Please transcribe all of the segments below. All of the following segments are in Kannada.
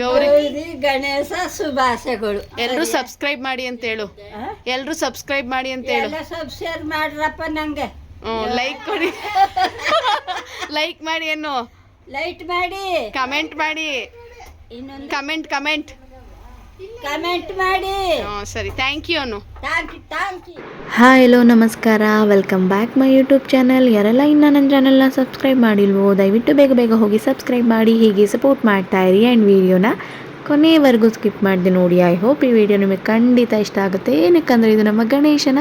ಗೌರಿ. ಗೌರಿ ಗಣೇಶ ಶುಭಾಶಯಗಳು. ಎಲ್ಲರೂ ಸಬ್ಸ್ಕ್ರೈಬ್ ಮಾಡಿ ಅಂತ ಹೇಳು ಎಲ್ಲರೂ ಎಲ್ರು ಸಬ್ಸ್ಕ್ರೈಬ್ ಮಾಡಿ ಅಂತ ಹೇಳು ಎಲ್ಲ ಶೇರ್ ಮಾಡ್ರಪ್ಪ ನಂಗೆ. ಲೈಕ್ ಕೊಡಿ. ಲೈಕ್ ಮಾಡಿ ಏನು? ಲೈಟ್ ಮಾಡಿ. ಕಮೆಂಟ್ ಮಾಡಿ. ಇನ್ನೊಂದು ಕಮೆಂಟ್ ಕಮೆಂಟ್ ಕಮೆಂಟ್ ಮಾಡಿ. ಸರಿ. Thank you Anu. Thank you thank you hi hello ನಮಸ್ಕಾರ. Welcome back my YouTube channel ಯಾರೆಲ್ಲ ಇನ್ನೂ ನನ್ನ ಚಾನಲ್ನ ಸಬ್ಸ್ಕ್ರೈಬ್ ಮಾಡಿಲ್ವೋ ದಯವಿಟ್ಟು ಬೇಗ ಬೇಗ ಹೋಗಿ ಸಬ್ಸ್ಕ್ರೈಬ್ ಮಾಡಿ ಹೀಗೆ ಸಪೋರ್ಟ್ ಮಾಡ್ತಾ ಇರಿ ಆ್ಯಂಡ್ ವಿಡಿಯೋನ ಕೊನೆಯವರೆಗೂ ಸ್ಕಿಪ್ ಮಾಡಿದೆ ನೋಡಿ ಐ ಹೋಪ್ ಈ ವಿಡಿಯೋ ನಿಮಗೆ ಖಂಡಿತ ಇಷ್ಟ ಆಗುತ್ತೆ. ಏನಕ್ಕಂದರೆ ಇದು ನಮ್ಮ ಗಣೇಶನ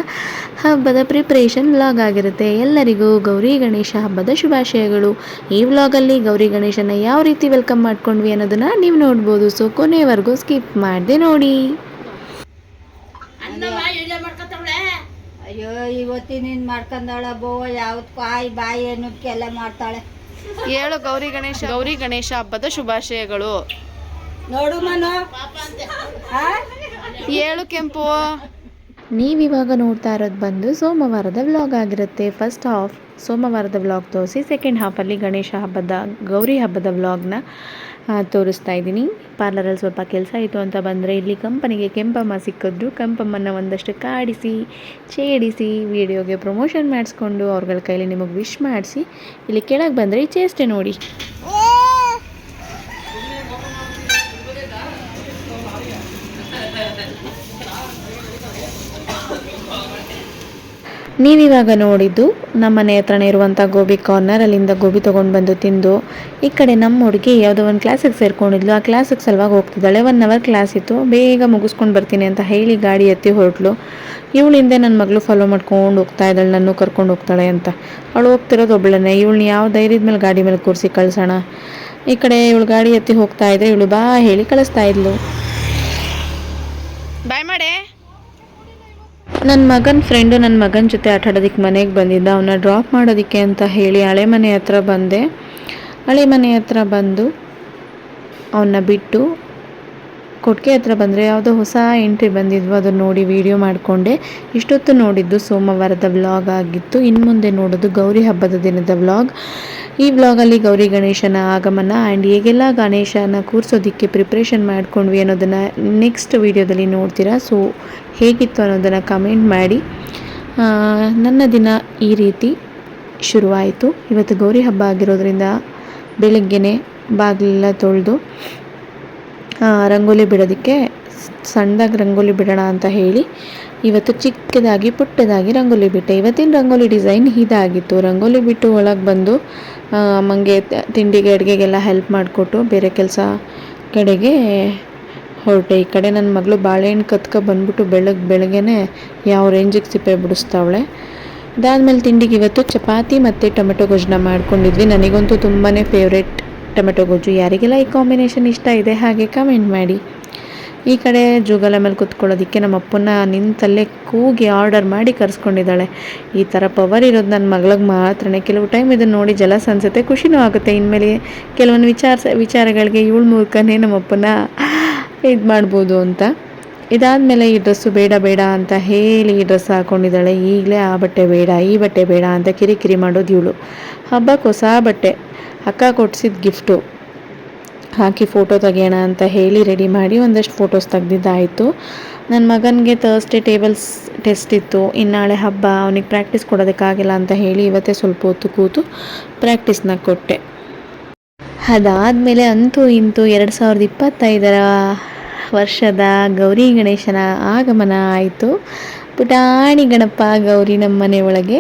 ಹಬ್ಬದ ಪ್ರಿಪ್ರೇಷನ್ ವ್ಲಾಗ್ ಆಗಿರುತ್ತೆ. ಎಲ್ಲರಿಗೂ ಗೌರಿ ಗಣೇಶ ಹಬ್ಬದ ಶುಭಾಶಯಗಳು. ಈ ವ್ಲಾಗಲ್ಲಿ ಗೌರಿ ಗಣೇಶನ ಯಾವ ರೀತಿ ವೆಲ್ಕಮ್ ಮಾಡ್ಕೊಂಡ್ವಿ ಅನ್ನೋದನ್ನು ನೀವು ನೋಡ್ಬೋದು. ಸೊ ಕೊನೆಯವರೆಗೂ ಸ್ಕಿಪ್ ಮಾಡಿದೆ ನೋಡಿ. ಅಯ್ಯೋ ಇವತ್ತಿನ ಮಾಡ್ಕೊಂಡಾಳ ಬೋ ಯಾವ್ದು ಕಾಯಿ ಬಾಯಿ ಅನ್ನೋದಕ್ಕೆಲ್ಲ ಮಾಡ್ತಾಳೆ. ಹೇಳು ಗೌರಿ ಗಣೇಶ. ಗೌರಿ ಗಣೇಶ ಹಬ್ಬದ ಶುಭಾಶಯಗಳು. ನೋಡು ಮನು. ಆ? ಹೇಳು ಕೆಂಪು. ನೀವಿವಾಗ ನೋಡ್ತಾ ಇರೋದು ಬಂದು ಸೋಮವಾರದ ವ್ಲಾಗ್ ಆಗಿರುತ್ತೆ. ಫಸ್ಟ್ ಹಾಫ್ ಸೋಮವಾರದ ವ್ಲಾಗ್ ತೋರಿಸಿ ಸೆಕೆಂಡ್ ಹಾಫಲ್ಲಿ ಗಣೇಶ ಹಬ್ಬದ ಗೌರಿ ಹಬ್ಬದ ವ್ಲಾಗ್ನ ತೋರಿಸ್ತಾ ಇದ್ದೀನಿ. ಪಾರ್ಲರಲ್ಲಿ ಸ್ವಲ್ಪ ಕೆಲಸ ಇತ್ತು ಅಂತ ಬಂದರೆ ಇಲ್ಲಿ ಕಂಪನಿಗೆ ಕೆಂಪಮ್ಮ ಸಿಕ್ಕಿದ್ರು. ಕೆಂಪಮ್ಮನ ಒಂದಷ್ಟು ಕಾಡಿಸಿ ಛೇಡಿಸಿ ವಿಡಿಯೋಗೆ ಪ್ರಮೋಷನ್ ಮಾಡಿಸ್ಕೊಂಡು ಅವ್ರಗಳ ಕೈಲಿ ನಿಮಗೆ ವಿಶ್ ಮಾಡಿಸಿ ಇಲ್ಲಿ ಕೆಳಗೆ ಬಂದರೆ ಈ ಚೇಷ್ಟೆ ನೋಡಿ. ನೀವಿವಾಗ ನೋಡಿದ್ದು ನಮ್ಮ ಮನೆ ಹತ್ರನೇ ಇರುವಂಥ ಗೋಬಿ ಕಾರ್ನರ್ ಅಲ್ಲಿಂದ ಗೋಬಿ ತೊಗೊಂಡು ಬಂದು ತಿಂದು, ಈ ಕಡೆ ನಮ್ಮ ಹುಡುಗಿ ಯಾವುದೋ ಒಂದು ಕ್ಲಾಸಿಗೆ ಸೇರ್ಕೊಂಡಿದ್ಲು. ಆ ಕ್ಲಾಸಿಗೆ ಸಲುವಾಗಿ ಹೋಗ್ತಿದ್ದಾಳೆ. ಒನ್ ಅವರ್ ಕ್ಲಾಸ್ ಇತ್ತು. ಬೇಗ ಮುಗಿಸ್ಕೊಂಡು ಬರ್ತೀನಿ ಅಂತ ಹೇಳಿ ಗಾಡಿ ಎತ್ತಿ ಹೊರಟ್ಲು. ಇವಳು ಹಿಂದೆ ನನ್ನ ಮಗಳು ಫಾಲೋ ಮಾಡ್ಕೊಂಡು ಹೋಗ್ತಾ ಇದ್ದಾಳೆ. ನನ್ನ ಕರ್ಕೊಂಡು ಹೋಗ್ತಾಳೆ ಅಂತ. ಅವಳು ಹೋಗ್ತಿರೋದು ಒಬ್ಬಳನ್ನೇ ಇವಳನ್ನ ಯಾವ ಧೈರ್ಯದ ಮೇಲೆ ಗಾಡಿ ಮೇಲೆ ಕೂರಿಸಿ ಕಳ್ಸೋಣ? ಈ ಕಡೆ ಇವಳು ಗಾಡಿ ಎತ್ತಿ ಹೋಗ್ತಾ ಇದ್ರೆ ಇವಳು ಬಾ ಹೇಳಿ ಕಳಿಸ್ತಾ ಇದ್ಲು. ಬಾಯ್ ಮಾಡೆ ನನ್ನ ಮಗನ ಫ್ರೆಂಡು ನನ್ನ ಮಗನ ಜೊತೆ ಆಟ ಆಡೋದಕ್ಕೆ ಮನೆಗೆ ಬಂದಿದ್ದ. ಅವನ್ನ ಡ್ರಾಪ್ ಮಾಡೋದಕ್ಕೆ ಅಂತ ಹೇಳಿ ಹಳೆ ಮನೆ ಹತ್ರ ಬಂದೆ. ಹಳೆ ಮನೆ ಹತ್ರ ಬಂದು ಅವನ್ನ ಬಿಟ್ಟು ಕೊಟ್ಟಿಗೆ ಹತ್ರ ಬಂದರೆ ಯಾವುದೋ ಹೊಸ ಎಂಟ್ರಿ ಬಂದಿದ್ವು, ಅದನ್ನು ನೋಡಿ ವಿಡಿಯೋ ಮಾಡಿಕೊಂಡೆ. ಇಷ್ಟೊತ್ತು ನೋಡಿದ್ದು ಸೋಮವಾರದ ವ್ಲಾಗ್ ಆಗಿತ್ತು. ಇನ್ನು ಮುಂದೆ ನೋಡೋದು ಗೌರಿ ಹಬ್ಬದ ದಿನದ ವ್ಲಾಗ್ ಈ ವ್ಲಾಗಲ್ಲಿ ಗೌರಿ ಗಣೇಶನ ಆಗಮನ ಆ್ಯಂಡ್ ಹೇಗೆಲ್ಲ ಗಣೇಶನ ಕೂರಿಸೋದಕ್ಕೆ ಪ್ರಿಪ್ರೇಷನ್ ಮಾಡ್ಕೊಂಡ್ವಿ ಅನ್ನೋದನ್ನು ನೆಕ್ಸ್ಟ್ ವಿಡಿಯೋದಲ್ಲಿ ನೋಡ್ತೀರಾ. ಸೊ ಹೇಗಿತ್ತು ಅನ್ನೋದನ್ನು ಕಮೆಂಟ್ ಮಾಡಿ. ನನ್ನ ದಿನ ಈ ರೀತಿ ಶುರುವಾಯಿತು. ಇವತ್ತು ಗೌರಿ ಹಬ್ಬ ಆಗಿರೋದ್ರಿಂದ ಬೆಳಗ್ಗೆನೆ ಬಾಗಿಲೆಲ್ಲ ತೊಳೆದು ರಂಗೋಲಿ ಬಿಡೋದಕ್ಕೆ ಸಣ್ಣದಾಗಿ ರಂಗೋಲಿ ಬಿಡೋಣ ಅಂತ ಹೇಳಿ ಇವತ್ತು ಚಿಕ್ಕದಾಗಿ ಪುಟ್ಟದಾಗಿ ರಂಗೋಲಿ ಬಿಟ್ಟೆ. ಇವತ್ತಿನ ರಂಗೋಲಿ ಡಿಸೈನ್ ಇದಾಗಿತ್ತು. ರಂಗೋಲಿ ಬಿಟ್ಟು ಒಳಗೆ ಬಂದು ಅಮ್ಮಂಗೆ ತಿಂಡಿಗೆ, ಅಡುಗೆಗೆಲ್ಲ ಹೆಲ್ಪ್ ಮಾಡಿಕೊಟ್ಟು ಬೇರೆ ಕೆಲಸ ಕಡೆಗೆ ಹೊರಟೆ. ಈ ಕಡೆ ನನ್ನ ಮಗಳು ಬಾಳೆಹಣ್ಣು ಕತ್ಕೊ ಬಂದ್ಬಿಟ್ಟು ಬೆಳಗ್ಗೆ ಬೆಳಗ್ಗೆನೆ ಯಾವ ರೇಂಜಿಗೆ ಸಿಪ್ಪೆ ಬಿಡಿಸ್ತಾವಳೆ. ಅದಾದಮೇಲೆ ತಿಂಡಿಗೆ ಇವತ್ತು ಚಪಾತಿ ಮತ್ತು ಟೊಮೆಟೊ ಗೊಜ್ಜನ ಮಾಡ್ಕೊಂಡಿದ್ವಿ. ನನಗಂತೂ ತುಂಬಾ ಫೇವ್ರೆಟ್ ಟೊಮೆಟೊ ಗೊಜ್ಜು ಯಾರಿಗೆಲ್ಲ ಈ ಕಾಂಬಿನೇಷನ್ ಇಷ್ಟ ಇದೆ ಹಾಗೆ ಕಮೆಂಟ್ ಮಾಡಿ. ಈ ಕಡೆ ಜೋಗಾಲ ಮೇಲೆ ಕೂತ್ಕೊಳ್ಳೋದಕ್ಕೆ ನಮ್ಮ ಅಪ್ಪನ ನಿಂತಲ್ಲೇ ಕೂಗಿ ಆರ್ಡರ್ ಮಾಡಿ ಕರ್ಸ್ಕೊಂಡಿದ್ದಾಳೆ. ಈ ಥರ ಪವರ್ ಇರೋದು ನನ್ನ ಮಗಳಿಗೆ ಮಾತ್ರನೇ. ಕೆಲವು ಟೈಮ್ ಇದನ್ನು ನೋಡಿ ಜಲಸ ಅನಿಸುತ್ತೆ ಖುಷಿನೂ ಆಗುತ್ತೆ. ಇನ್ಮೇಲೆ ಕೆಲವೊಂದು ವಿಚಾರ ವಿಚಾರಗಳಿಗೆ ಇವಳ ಮೂಲಕನೇ ನಮ್ಮ ಅಪ್ಪನ ಇದು ಮಾಡ್ಬೋದು ಅಂತ. ಇದಾದಮೇಲೆ ಈ ಡ್ರೆಸ್ಸು ಬೇಡ ಬೇಡ ಅಂತ ಹೇಳಿ ಈ ಡ್ರೆಸ್ ಹಾಕ್ಕೊಂಡಿದ್ದಾಳೆ ಈಗಲೇ ಆ ಬಟ್ಟೆ ಬೇಡ, ಈ ಬಟ್ಟೆ ಬೇಡ ಅಂತ ಕಿರಿಕಿರಿ ಮಾಡೋದು ಇವಳು. ಹಬ್ಬಕ್ಕೆ ಹೊಸ ಬಟ್ಟೆ, ಅಕ್ಕ ಕೊಡಿಸಿದ ಗಿಫ್ಟು. ಹಾಕಿ ಫೋಟೋ ತೆಗೆಯೋಣ ಅಂತ ಹೇಳಿ ರೆಡಿ ಮಾಡಿ ಒಂದಷ್ಟು ಫೋಟೋಸ್ ತೆಗೆದಿದ್ದಾಯಿತು. ನನ್ನ ಮಗನಿಗೆ ತರ್ಸ್ಡೇ ಟೇಬಲ್ಸ್ ಟೆಸ್ಟ್ ಇತ್ತು. ಇನ್ನಾಳೆ ಹಬ್ಬ, ಅವನಿಗೆ ಪ್ರಾಕ್ಟೀಸ್ ಕೊಡೋದಕ್ಕಾಗಿಲ್ಲ ಅಂತ ಹೇಳಿ ಇವತ್ತೇ ಸ್ವಲ್ಪ ಹೊತ್ತು ಕೂತು ಪ್ರಾಕ್ಟೀಸ್ನ ಕೊಟ್ಟೆ. ಅದಾದಮೇಲೆ ಅಂತೂ ಇಂತೂ ಎರಡು ಸಾವಿರದ ಇಪ್ಪತ್ತೈದರ ವರ್ಷದ ಗೌರಿ ಗಣೇಶನ ಆಗಮನ ಆಯಿತು. ಪುಟಾಣಿ ಗಣಪ ಗೌರಿ ನಮ್ಮ ಮನೆ ಒಳಗೆ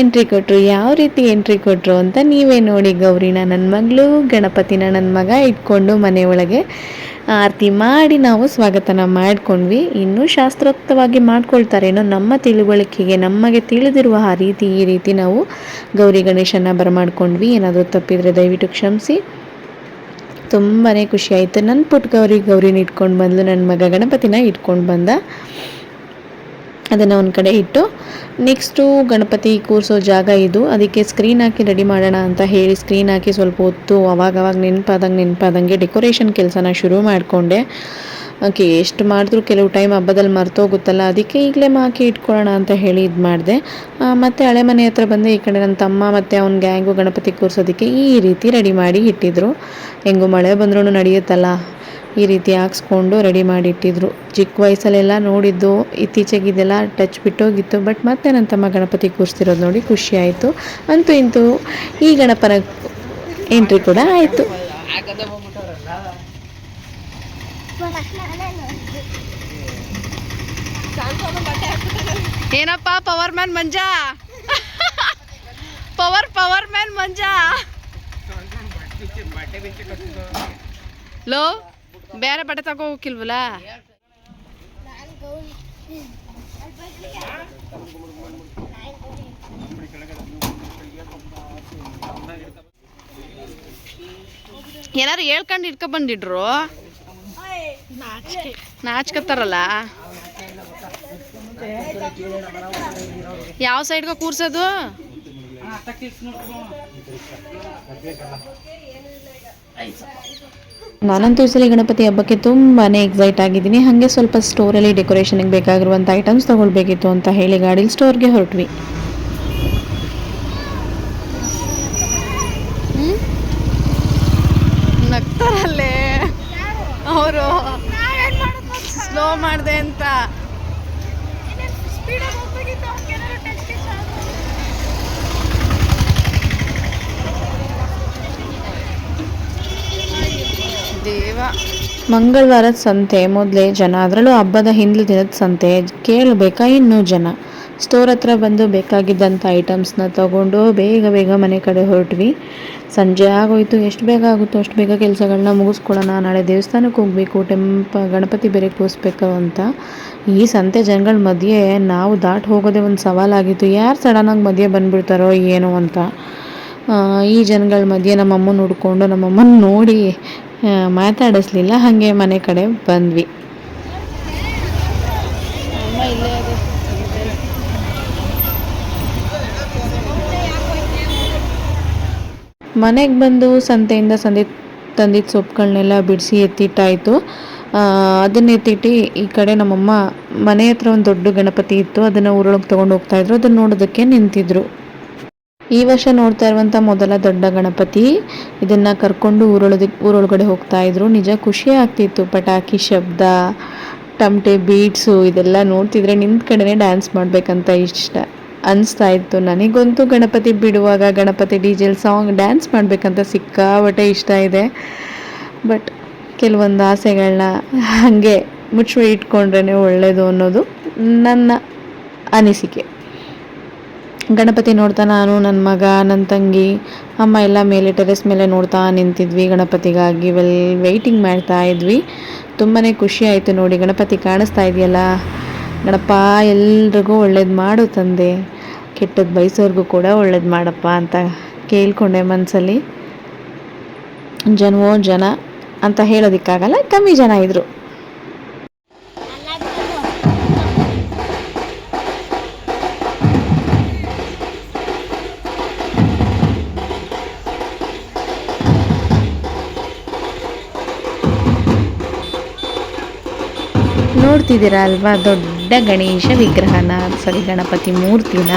ಎಂಟ್ರಿ ಕೊಟ್ಟರು ಯಾವ ರೀತಿ ಎಂಟ್ರಿ ಕೊಟ್ಟರು ಅಂತ ನೀವೇ ನೋಡಿ ಗೌರಿನ ನನ್ನ ಮಗಳು, ಗಣಪತಿನ ನನ್ನ ಮಗ ಇಟ್ಕೊಂಡು ಮನೆ ಒಳಗೆ ಆರತಿ ಮಾಡಿ ನಾವು ಸ್ವಾಗತನ ಮಾಡ್ಕೊಂಡ್ವಿ. ಇನ್ನೂ ಶಾಸ್ತ್ರೋಕ್ತವಾಗಿ ಮಾಡ್ಕೊಳ್ತಾರೇನೋ ನಮ್ಮ ತಿಳುವಳಿಕೆಗೆ, ನಮಗೆ ತಿಳಿದಿರುವ ಆ ರೀತಿ ಈ ರೀತಿ ನಾವು ಗೌರಿ ಗಣೇಶನ ಬರಮಾಡ್ಕೊಂಡ್ವಿ. ಏನಾದರೂ ತಪ್ಪಿದರೆ ದಯವಿಟ್ಟು ಕ್ಷಮಿಸಿ. ತುಂಬಾ ಖುಷಿಯಾಯಿತು ನನ್ನ ಪುಟ್ಟ ಗೌರಿ ಗೌರಿನ ಇಟ್ಕೊಂಡು ಬಂದಳು ನನ್ನ ಮಗ ಗಣಪತಿನ ಇಟ್ಕೊಂಡು ಬಂದ. ಅದನ್ನು ಒಂದು ಕಡೆ ಇಟ್ಟು ನೆಕ್ಸ್ಟು ಗಣಪತಿ ಕೂರಿಸೋ ಜಾಗ ಇದು. ಅದಕ್ಕೆ ಸ್ಕ್ರೀನ್ ಹಾಕಿ ರೆಡಿ ಮಾಡೋಣ ಅಂತ ಹೇಳಿ ಸ್ಕ್ರೀನ್ ಹಾಕಿ ಸ್ವಲ್ಪ ಹೊತ್ತು ಅವಾಗ ಅವಾಗ ನೆನಪಾದಂಗೆ ನೆನಪಾದಂಗೆ ಡೆಕೋರೇಷನ್ ಕೆಲಸನ ಶುರು ಮಾಡಿಕೊಂಡೆ. ಓಕೆ, ಎಷ್ಟು ಮಾಡಿದ್ರು ಕೆಲವು ಟೈಮ್ ಹಬ್ಬದಲ್ಲಿ ಮರ್ತೋಗುತ್ತಲ್ಲ, ಅದಕ್ಕೆ ಈಗಲೇ ಹಾಕಿ ಇಟ್ಕೊಳ್ಳೋಣ ಅಂತ ಹೇಳಿ ಇದು ಮಾಡಿದೆ. ಮತ್ತು ಹಳೆ ಮನೆ ಹತ್ರ ಬಂದೆ ಈ ಕಡೆ ನನ್ನ ತಮ್ಮ ಮತ್ತು ಅವ್ನ ಗ್ಯಾಂಗು ಗಣಪತಿ ಕೂರಿಸೋದಕ್ಕೆ ಈ ರೀತಿ ರೆಡಿ ಮಾಡಿ ಇಟ್ಟಿದ್ರು. ಹೆಂಗು ಮಳೆ ಬಂದ್ರೂ ನಡೆಯುತ್ತಲ್ಲ. ಈ ರೀತಿ ಹಾಕ್ಸ್ಕೊಂಡು ರೆಡಿ ಮಾಡಿಟ್ಟಿದ್ರು. ಚಿಕ್ಕ ವಯಸ್ಸಲ್ಲೆಲ್ಲ ನೋಡಿದ್ದು ಇತ್ತೀಚೆಗೆ ಇದೆಲ್ಲ ಟಚ್ ಬಿಟ್ಟೋಗಿತ್ತು. ಬಟ್ ಮತ್ತೆ ನನ್ನ ತಮ್ಮ ಗಣಪತಿ ಕೂರಿಸ್ತಿರೋದು ನೋಡಿ ಖುಷಿ ಆಯಿತು. ಅಂತೂ ಇಂತೂ ಈ ಗಣಪನ ಎಂಟ್ರಿ ಕೂಡ ಆಯಿತು. ಏನಪ್ಪ power man Manja? Power power man Manja? Low ಬೇರೆ ಬಟ್ಟೆ ತಗೋ ಹೋಗಿಲ್ವಲ್ಲ ಏನಾರು ಹೇಳ್ಕೊಂಡು ಇಟ್ಕೊ ಬಂದಿಡ್ರು ನಾಚ್ಕತ್ತಾರಲ್ಲ? ಯಾವ ಸೈಡ್ಗೆ ಕೂರ್ಸೋದು? ನಾನಂತೂ ಈ ಸಲ ಗಣಪತಿ ಹಬ್ಬಕ್ಕೆ ತುಂಬಾ ಎಕ್ಸೈಟ್ ಆಗಿದ್ದೀನಿ. ಹಾಗೆ ಸ್ವಲ್ಪ ಸ್ಟೋರಲ್ಲಿ ಡೆಕೋರೇಷನ್ಗೆ ಬೇಕಾಗಿರುವಂಥ ಐಟಮ್ಸ್ ತೊಗೊಳ್ಬೇಕಿತ್ತು ಅಂತ ಹೇಳಿ ಗಾಡೀಲಿ ಸ್ಟೋರ್ಗೆ ಹೊರಟ್ವಿ. ನಗ್ತಾರಲ್ಲೇ? ಅವರು ಸ್ಲೋ ಮಾಡಿದೆ ಅಂತ. ಮಂಗಳವಾರದ ಸಂತೆ, ಮೊದಲೇ ಜನ, ಅದರಲ್ಲೂ ಹಬ್ಬದ ಹಿಂದಿನ ದಿನದ ಸಂತೆ, ಕೇಳಬೇಕಾ ಇನ್ನೂ ಜನ? ಸ್ಟೋರ್ ಹತ್ರ ಬಂದು ಬೇಕಾಗಿದ್ದಂಥ ಐಟಮ್ಸ್ನ ತಗೊಂಡು ಬೇಗ ಬೇಗ ಮನೆ ಕಡೆ ಹೊರಟ್ವಿ. ಸಂಜೆ ಆಗೋಯ್ತು, ಎಷ್ಟು ಬೇಗ ಆಗುತ್ತೋ ಅಷ್ಟು ಬೇಗ ಕೆಲಸಗಳನ್ನ ಮುಗಿಸ್ಕೊಳ್ಳೋಣ, ನಾಳೆ ದೇವಸ್ಥಾನಕ್ಕೆ ಹೋಗಬೇಕು ಟೆಂಪ ಗಣಪತಿ ಬೇರೆ ಕೂರಿಸ್ಬೇಕು ಅಂತ. ಈ ಸಂತೆ ಜನಗಳ ಮಧ್ಯೆ ನಾವು ದಾಟ್ ಹೋಗೋದೇ ಒಂದು ಸವಾಲಾಗಿತ್ತು. ಯಾರು ಸಡನ್ನಾಗಿ ಮಧ್ಯೆ ಬಂದುಬಿಡ್ತಾರೋ ಏನೋ ಅಂತ. ಈ ಜನಗಳ ಮಧ್ಯೆ ನಮ್ಮಮ್ಮನ ಹುಡ್ಕೊಂಡು ನಮ್ಮಮ್ಮನ ನೋಡಿ ಮಾತಾಡಿಸ್ಲಿಲ್ಲ. ಹಾಗೆ ಮನೆ ಕಡೆ ಬಂದ್ವಿ. ಮನೆಗೆ ಬಂದು ಸಂತೆಯಿಂದ ಸಂದಿ ತಂದಿದ್ದ ಸೊಪ್ಪುಗಳನ್ನೆಲ್ಲ ಬಿಡಿಸಿ ಎತ್ತಿಟ್ಟಾಯಿತು. ಅದನ್ನ ಎತ್ತಿಟ್ಟು ಈ ಕಡೆ ನಮ್ಮಮ್ಮ ಮನೆ ಹತ್ರ ಒಂದು ದೊಡ್ಡ ಗಣಪತಿ ಇತ್ತು. ಅದನ್ನು ಊರೊಳಗೆ ತೊಗೊಂಡು ಹೋಗ್ತಾ ಇದ್ರು. ಅದನ್ನ ನೋಡೋದಕ್ಕೆ ನಿಂತಿದ್ರು. ಈ ವರ್ಷ ನೋಡ್ತಾ ಇರುವಂಥ ಮೊದಲ ದೊಡ್ಡ ಗಣಪತಿ ಇದನ್ನ ಕರ್ಕೊಂಡು ಊರೊಳಗೆ ಊರೊಳಗಡೆ ಹೋಗ್ತಾ ಇದ್ರು. ನಿಜ ಖುಷಿ ಆಗ್ತಿತ್ತು. ಪಟಾಕಿ ಶಬ್ದ, ಟಮಟೆ ಬೀಟ್ಸು ಇದೆಲ್ಲ ನೋಡ್ತಿದ್ರೆ ನಿಂತ ಕಡೆನೆ ಡ್ಯಾನ್ಸ್ ಮಾಡ್ಬೇಕಂತ ಇಷ್ಟ ಅನಿಸ್ತಾ ಇತ್ತು. ನನಗಂತೂ ಗಣಪತಿ ಬಿಡುವಾಗ Ganapati D J song dance ಮಾಡಬೇಕಂತ ಸಿಕ್ಕಾಪಟ್ಟೆ ಇಷ್ಟ ಇದೆ. ಬಟ್ ಕೆಲವೊಂದು ಆಸೆಗಳನ್ನ ಹಾಗೆ ಮುಚ್ಚಿ ಇಟ್ಕೊಂಡ್ರೇ ಒಳ್ಳೆಯದು ಅನ್ನೋದು ನನ್ನ ಅನಿಸಿಕೆ. ಗಣಪತಿ ನೋಡ್ತಾ ನಾನು ನನ್ನ ಮಗ ನನ್ನ ತಂಗಿ, ಅಮ್ಮ ಎಲ್ಲ ಮೇಲೆ ಟೆರೆಸ್ ಮೇಲೆ ನೋಡ್ತಾ ನಿಂತಿದ್ವಿ ಗಣಪತಿಗಾಗಿ. ವೆಲ್ ವೆಯ್ಟಿಂಗ್ ಮಾಡ್ತಾ ಇದ್ವಿ. ತುಂಬಾ ಖುಷಿ ಆಯಿತು ನೋಡಿ, ಗಣಪತಿ ಕಾಣಿಸ್ತಾ ಇದೆಯಲ್ಲ? ಗಣಪ, ಎಲ್ರಿಗೂ ಒಳ್ಳೇದು ಮಾಡು ತಂದೆ. ಕೆಟ್ಟದ್ದು ಬಯಸೋರ್ಗೂ ಕೂಡ ಒಳ್ಳೇದು ಮಾಡಪ್ಪ ಅಂತ ಕೇಳ್ಕೊಂಡೆ ಮನಸ್ಸಲ್ಲಿ ಜನವೋ ಜನ ಅಂತ ಹೇಳೋದಕ್ಕಾಗಲ್ಲ, ಕಮ್ಮಿ ಜನ ಇದ್ದರು ನೋಡ್ತಿದ್ದೀರಾ ಅಲ್ವಾ ದೊಡ್ಡ ಗಣೇಶ ವಿಗ್ರಹನ ಸಾರಿ ಗಣಪತಿ ಮೂರ್ತಿನ.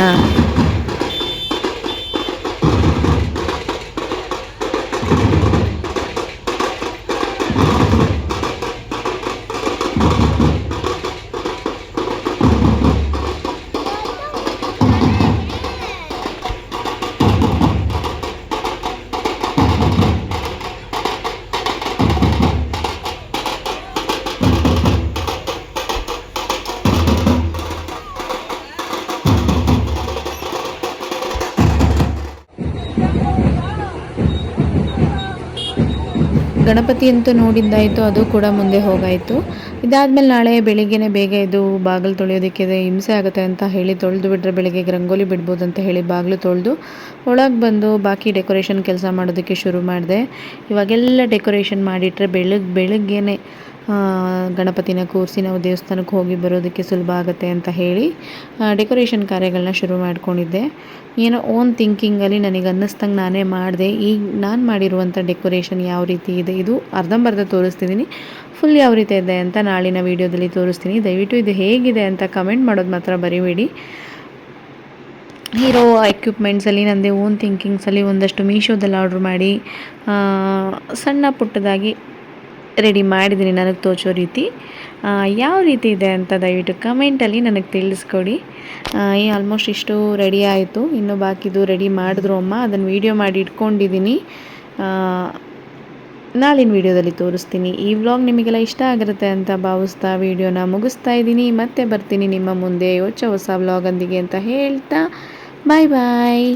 ಗಣಪತಿ ಅಂತೂ ನೋಡಿದ್ದಾಯಿತು, ಅದು ಕೂಡ ಮುಂದೆ ಹೋಗಾಯಿತು. ಇದಾದಮೇಲೆ ನಾಳೆ ಬೆಳಿಗ್ಗೆನೇ ಬೇಗ ಇದು ಬಾಗಿಲು ತೊಳೆಯೋದಕ್ಕೆ ಹಿಂಸೆ ಆಗುತ್ತೆ ಅಂತ ಹೇಳಿ ತೊಳೆದು ಬಿಟ್ಟರೆ ಬೆಳಿಗ್ಗೆ ರಂಗೋಲಿ ಬಿಡ್ಬೋದು ಅಂತ ಹೇಳಿ ಬಾಗಿಲು ತೊಳೆದು ಒಳಗೆ ಬಂದು ಬಾಕಿ ಡೆಕೋರೇಷನ್ ಕೆಲಸ ಮಾಡೋದಕ್ಕೆ ಶುರು ಮಾಡಿದೆ. ಇವಾಗೆಲ್ಲ ಡೆಕೋರೇಷನ್ ಮಾಡಿಟ್ರೆ ಬೆಳಗ್ಗೆ ಬೆಳಗ್ಗೆನೆ ಗಣಪತಿನ ಕೂರಿಸಿ ನಾವು ದೇವಸ್ಥಾನಕ್ಕೆ ಹೋಗಿ ಬರೋದಕ್ಕೆ ಸುಲಭ ಆಗುತ್ತೆ ಅಂತ ಹೇಳಿ ಡೆಕೋರೇಷನ್ ಕಾರ್ಯಗಳನ್ನ ಶುರು ಮಾಡ್ಕೊಂಡಿದ್ದೆ. ಏನೋ ಓನ್ ಥಿಂಕಿಂಗಲ್ಲಿ ನನಗೆ ಅನ್ನಿಸ್ದಂಗೆ ನಾನೇ ಮಾಡಿದೆ. ಈಗ ನಾನು ಮಾಡಿರುವಂಥ ಡೆಕೋರೇಷನ್ ಯಾವ ರೀತಿ ಇದೆ, ಇದು ಅರ್ಧಂಬರ್ಧ ತೋರಿಸ್ತಿದ್ದೀನಿ ಫುಲ್ ಯಾವ ರೀತಿ ಇದೆ ಅಂತ ನಾಳಿನ ವೀಡಿಯೋದಲ್ಲಿ ತೋರಿಸ್ತೀನಿ. ದಯವಿಟ್ಟು ಇದು ಹೇಗಿದೆ ಅಂತ ಕಮೆಂಟ್ ಮಾಡೋದು ಮಾತ್ರ ಬರಿಬೇಡಿ. ಹೀರೋ ಎಕ್ವಿಪ್ಮೆಂಟ್ಸಲ್ಲಿ ನನ್ನದೇ ಓನ್ ಥಿಂಕಿಂಗ್ಸಲ್ಲಿ ಒಂದಷ್ಟು ಮೀಶೋದಲ್ಲಿ ಆರ್ಡ್ರ್ ಮಾಡಿ ಸಣ್ಣ ಪುಟ್ಟದಾಗಿ ರೆಡಿ ಮಾಡಿದ್ದೀನಿ ನನಗೆ ತೋಚೋ ರೀತಿ. ಯಾವ ರೀತಿ ಇದೆ ಅಂತ ದಯವಿಟ್ಟು ಕಮೆಂಟಲ್ಲಿ ನನಗೆ ತಿಳಿಸ್ಕೊಡಿ. ಈ ಆಲ್ಮೋಸ್ಟ್ ಇಷ್ಟು ರೆಡಿ ಆಯಿತು. ಇನ್ನು ಬಾಕಿದು ರೆಡಿ ಮಾಡಿದ್ರು ಅಮ್ಮ, ಅದನ್ನು ವೀಡಿಯೋ ಮಾಡಿ ಇಟ್ಕೊಂಡಿದ್ದೀನಿ. ನಾಳಿನ ವಿಡಿಯೋದಲ್ಲಿ ತೋರಿಸ್ತೀನಿ. ಈ ವ್ಲಾಗ್ ನಿಮಗೆಲ್ಲ ಇಷ್ಟ ಆಗಿರುತ್ತೆ ಅಂತ ಭಾವಿಸ್ತಾ ವೀಡಿಯೋನ ಮುಗಿಸ್ತಾ ಇದ್ದೀನಿ. ಮತ್ತೆ ಬರ್ತೀನಿ ನಿಮ್ಮ ಮುಂದೆ. ಹೊಸ ಹೊಸ ವ್ಲಾಗೊಂದಿಗೆ ಅಂತ ಹೇಳ್ತಾ. ಬಾಯ್ ಬಾಯ್